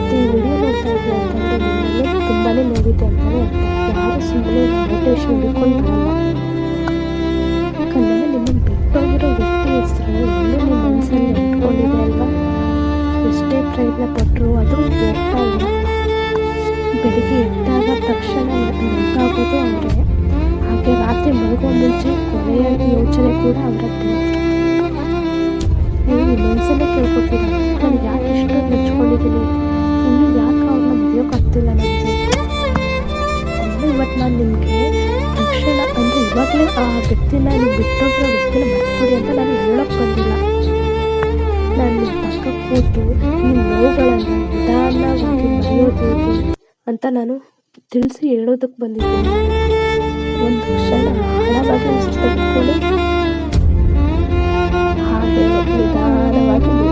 ಇವತ್ತು ಈ ವಿಡಿಯೋ ನೋಡ್ತಾ ಇದ್ದೆ ಅಂತಂದರೆ ತುಂಬಾ ನೋವಿದೆ ಅಂತಲೇ ಯಾರು ಸುಮ್ಮನೆ ಮೋಟಿವೇಶನ್ ಹಿಡ್ಕೊಂಡು ಯಾಕಂದರೆ ನಿಮ್ಮ ಬಿಟ್ಟೋಗಿರೋ ವ್ಯಕ್ತಿ ಹೆಸರು ನಿಮ್ಮ ಮನಸ್ಸಲ್ಲಿ ಇಟ್ಕೊಂಡಿದೆ ಅಲ್ವಾ? ಎಷ್ಟೇ ಪ್ರಯತ್ನ ಪಟ್ಟರು ಅದು ವ್ಯರ್ಥ ಬೆಳಿಗ್ಗೆ ಎದ್ದಾಗ ತಕ್ಷಣ ನೆನಪಾಗೋದು ಅವರೇ ಹಾಗೆ ರಾತ್ರಿ ಮಲಗೋ ಮುಂಚೆ ಕೊನೆಯ ಯೋಚನೆ ಕೂಡ ಅವರದ್ದೇ. ನೀವು ಮನಸ್ಸಲ್ಲೇ ಕೇಳ್ಕೊತೀರ? ಆ ವ್ಯಕ್ತಿ ನಾನು ಬಿಟ್ಟೊಬ್ಬರ ವ್ಯಕ್ತಿನ ಮರೆಸ್ಬಿಡಿ ಅಂತ ನಾನು ಹೇಳೋಕ್ಕೆ ಬಂದಿಲ್ಲ ನಾನು ಪಕ್ಕ ಕೂತು ನಿಮ್ಮ ನೋವುಗಳನ್ನು ನಿಧಾನವಾಗಿ ಅಂತ ನಾನು ತಿಳಿಸಿ ಹೇಳೋದಕ್ಕೆ ಬಂದಿದ್ದೀನಿ ಒಂದು ಕ್ಷಣ ಆಳವಾಗಿ ಹಾಗೆ ನಿಧಾನವಾಗಿ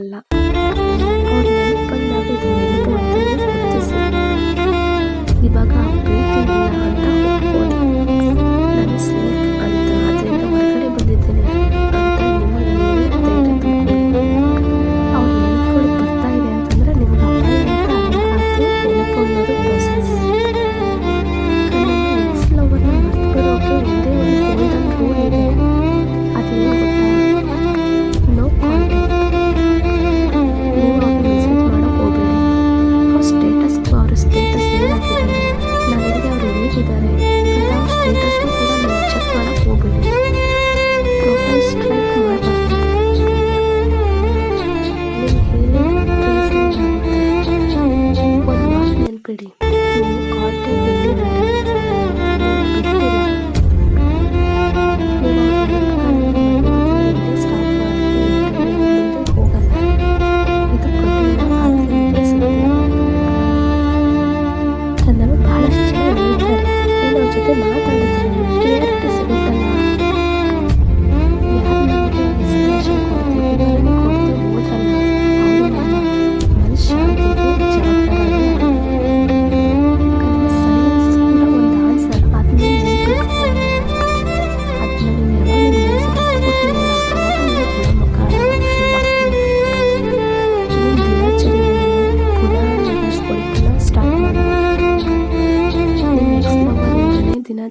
关了。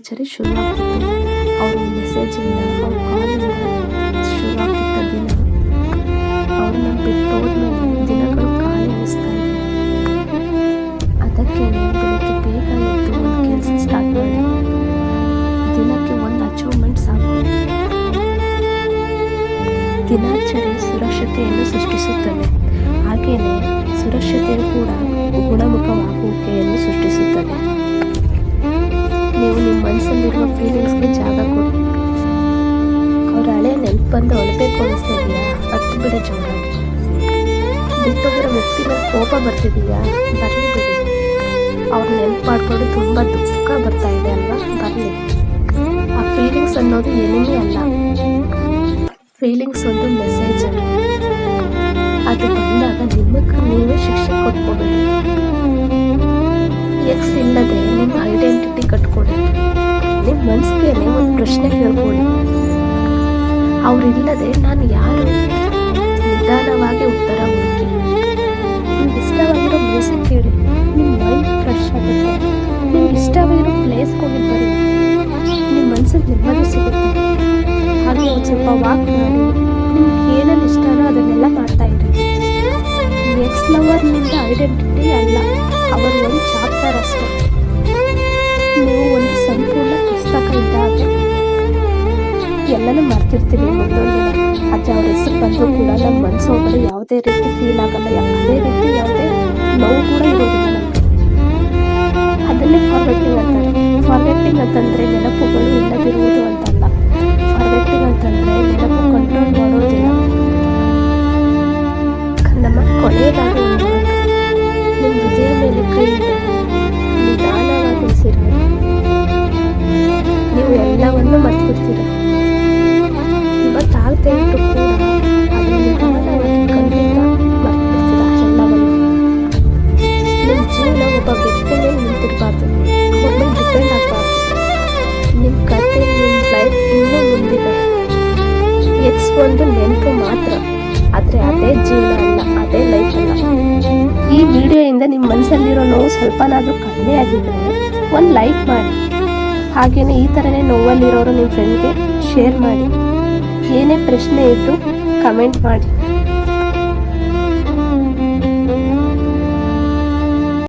ಶುರುವಾಗ್ತಿತ್ತು ಅವ್ರ ಮೆಸೇಜಿಂದ ಅವ್ರ ಅದಕ್ಕೆ ಒಂದು ಕೆಲಸ ಸ್ಟಾರ್ಟ್ ಮಾಡಿ. ದಿನಕ್ಕೆ ಒಂದು ಅಚೀವ್ಮೆಂಟ್ ಸಾಕು. ದಿನಾಚರಿ ಸುರಕ್ಷತೆಯನ್ನು ಸೃಷ್ಟಿಸುತ್ತದೆ. ಹಾಗೆಯೇ ಸುರಕ್ಷತೆಯು ಕೂಡ ಗುಣಮುಖವಾಗುವಿಕೆಯನ್ನು ಸೃಷ್ಟಿಸುತ್ತದೆ. ಮನಸ್ಸಲ್ಲಿರುವ ಫೀಲಿಂಗ್ಸ್ಗೆ ಜಾಗ ಕೊಡಿ ಅವ್ರ ಹಳೆ ನೆನಪು ಬಂದು ಅಳಬೇಕು ಅನಿಸ್ತಾ ಇದೆಯಾ ಹತ್ತು ಬಿಡಿ ಜೋರಾಗಿ. ವ್ಯಕ್ತಿ ಮೇಲೆ ಕೋಪ ಬರ್ತಿದೆಯಾ? ಬರಲಿ ಬಿಡಿ. ಅವ್ರ ನೆನಪು ಮಾಡ್ಕೊಂಡು ತುಂಬ ದುಃಖ ಬರ್ತಾ ಇದೆ ಅಲ್ವಾ? ಬರಲಿ. ಆ ಫೀಲಿಂಗ್ಸ್ ಅನ್ನೋದು ಏನೇ ಅಲ್ಲ. ಫೀಲಿಂಗ್ಸ್ ಒಂದು ಮೆಸೇಜ್ ಪ್ರಶ್ನೆ ಕೇಳ್ಕೊಳ್ಳಿ ಅವರಿಲ್ಲದೆ ನಾನು ಯಾರು? ನಿಧಾನವಾಗಿ ಉತ್ತರ ಹುಡುಕಿ. ನಿಮ್ಗೆ ಇಷ್ಟವಾಗಿರೋ ಮ್ಯೂಸಿಕ್ ಕೇಳಿ. ನಿಮ್ಮ ಮೈಂಡ್ ಫ್ರೆಶ್ ಆಗುತ್ತೆ. ನಿಮ್ಗೆ ಇಷ್ಟವಾಗಿರೋ ಪ್ಲೇಸ್ಗೆ ಹೋಗಿ ಬನ್ನಿ. ನಿಮ್ಮ ಮನಸ್ಸಿಗೆ ನೆಮ್ಮದಿ ಸಿಗುತ್ತೆ. ಹಾಗೆ ಒಂದು ಸ್ವಲ್ಪ ವಾಕ್ ಮಾಡಿ. ನಿಮ್ಗೆ ಏನೇನು ಇಷ್ಟನೋ ಅದನ್ನೆಲ್ಲ ಮಾಡ್ತಾ ಇರಿ. ಎಕ್ಸ್ ಲವರ್ನಿಂದ ಐಡೆಂಟಿಟಿ ಅಲ್ಲ. ಅವರು ಎಲ್ಲನೂ ಮರ್ತಿರ್ತೀವಿ ಅಜ್ಜ ದಿನ ಆದರೆ ಅವ್ರ ಹೆಸರು ಬಂದರೂ ಕೂಡ ನಮ್ಮ ಮನಸ್ಸು ಒಬ್ಬರು ಯಾವುದೇ ರೀತಿ ಫೀಲ್ ಆಗಲ್ಲ. ಯಾವುದೇ ರೀತಿ ಯಾವುದೇ ನೋವು ಕೂಡ ಇರೋದಿಲ್ಲ ಅದನ್ನೇ ಫಾರ್ಗೆಟಿಂಗ್ ಅಂತಾರೆ. ಫಾರ್ಗೆಟಿಂಗ್ ಅಂತಂದರೆ ನೆನಪುಗಳು ಇಲ್ಲದಿರುವುದು ಅಂತಲ್ಲ. ಫಾರ್ಗೆಟಿಂಗ್ ಅಂತಂದರೆ ನೆನಪು ಕಂಟ್ರೋಲ್ ಮಾಡೋದಿಲ್ಲ. ನಮ್ಮ ಕೊನೆಯದಾಗಿ ಒಂದು ನೆನಪು ಮಾತ್ರ. ಆದರೆ ಅದೇ ಜೀವನ ಅಲ್ಲ, ಅದೇ ಲೈಫ್ ಅಲ್ಲ. ಈ ವಿಡಿಯೋಯಿಂದ ನಿಮ್ಮ ಮನಸ್ಸಲ್ಲಿರೋ ನೋವು ಸ್ವಲ್ಪನಾದರೂ ಕಡಿಮೆ ಆಗಿದ್ರೆ ಒಂದು ಲೈಕ್ ಮಾಡಿ. ಹಾಗೆಯೇ ಈ ಥರನೇ ನೋವಲ್ಲಿರೋರು ನಿಮ್ಮ ಫ್ರೆಂಡ್ಗೆ ಶೇರ್ ಮಾಡಿ. ಏನೇ ಪ್ರಶ್ನೆ ಇದ್ದು ಕಮೆಂಟ್ ಮಾಡಿ.